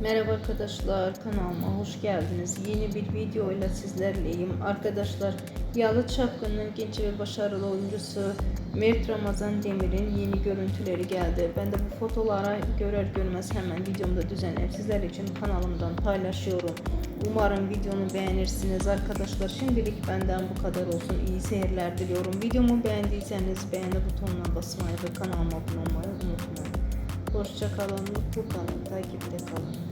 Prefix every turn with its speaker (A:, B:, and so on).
A: Merhaba arkadaşlar kanalıma hoş geldiniz. Yeni bir video ile sizlerleyim. Arkadaşlar Yalı Çapkın'ın genç ve başarılı oyuncusu Mert Ramazan Demir'in yeni görüntüleri geldi. Ben de bu fotolara görer görmez hemen videomda düzenleyip sizler için kanalımdan paylaşıyorum. Umarım videonu beğenirsiniz arkadaşlar. Şimdilik benden bu kadar olsun. İyi seyirler diliyorum. Videomu beğendiyseniz beğeni butonuna basmayı ve kanalıma abone olmayı unutmayın. hoşçakalın mutlu kalın, takipte kalın.